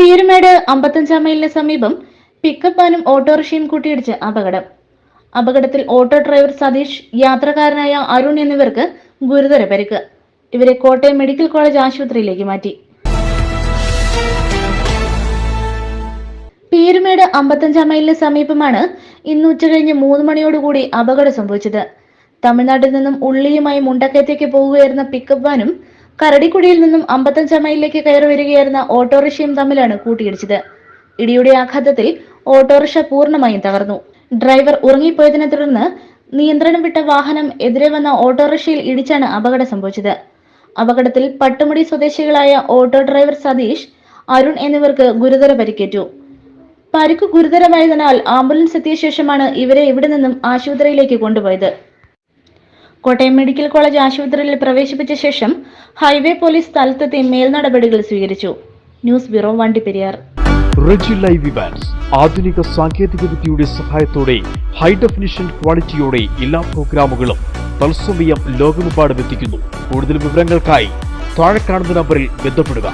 പീരുമേട് അമ്പത്തഞ്ചാം മൈലിന് സമീപം പിക്കപ്പ് വാനും ഓട്ടോറിക്ഷയും കൂട്ടിയിടിച്ച് അപകടം. അപകടത്തിൽ ഓട്ടോ ഡ്രൈവർ സതീഷ് യാത്രക്കാരനായ അരുൺ എന്നിവർക്ക് ഗുരുതര പരിക്ക്. ഇവരെ കോട്ടയം മെഡിക്കൽ കോളേജ് ആശുപത്രിയിലേക്ക് മാറ്റി. പീരുമേട് അമ്പത്തഞ്ചാം മൈലിന് സമീപമാണ് ഇന്ന് ഉച്ചകഴിഞ്ഞ് മൂന്ന് മണിയോടുകൂടി അപകടം സംഭവിച്ചത്. തമിഴ്നാട്ടിൽ നിന്നും ഉള്ളിയുമായി മുണ്ടക്കയത്തേക്ക് പോവുകയായിരുന്ന പിക്കപ്പ് വാനും കരടിക്കുടിയിൽ നിന്നും അമ്പത്തഞ്ചാം മൈലിലേക്ക് കയറി വരികയായിരുന്ന ഓട്ടോറിക്ഷയും തമ്മിലാണ് കൂട്ടിയിടിച്ചത്. ഇടിയുടെ ആഘാതത്തിൽ ഓട്ടോറിക്ഷ പൂർണമായും തകർന്നു. ഡ്രൈവർ ഉറങ്ങിപ്പോയതിനെ തുടർന്ന് നിയന്ത്രണം വിട്ട വാഹനം എതിരെ വന്ന ഓട്ടോറിക്ഷയിൽ ഇടിച്ചാണ് അപകടം സംഭവിച്ചത്. അപകടത്തിൽ പട്ടുമുടി സ്വദേശികളായ ഓട്ടോ ഡ്രൈവർ സതീഷ് അരുൺ എന്നിവർക്ക് ഗുരുതര പരിക്കേറ്റു. പരിക്ക് ഗുരുതരമായതിനാൽ ആംബുലൻസ് എത്തിയ ശേഷമാണ് ഇവരെ ഇവിടെ നിന്നും ആശുപത്രിയിലേക്ക് കൊണ്ടുപോയത്. കോട്ടയം മെഡിക്കൽ കോളേജ് ആശുപത്രിയിൽ പ്രവേശിപ്പിച്ച ശേഷം ഹൈവേ പോലീസ് സ്ഥലത്തെത്തി മേൽനടപടികൾ സ്വീകരിച്ചു. News bureau Vandiperiyar. Reji live Evans ആധുനിക സാങ്കേതിക വിദ്യയുടെ സഹായത്തോടെ ഹൈ ഡെഫിനിഷൻ ക്വാളിറ്റിയോടെ എല്ലാ പ്രോഗ്രാമുകളും തത്സമയം ലോകമെമ്പാടും എത്തിക്കുന്നു. കൂടുതൽ വിവരങ്ങൾക്കായി താഴെ കാണുന്ന നമ്പറിൽ ബന്ധപ്പെടുക.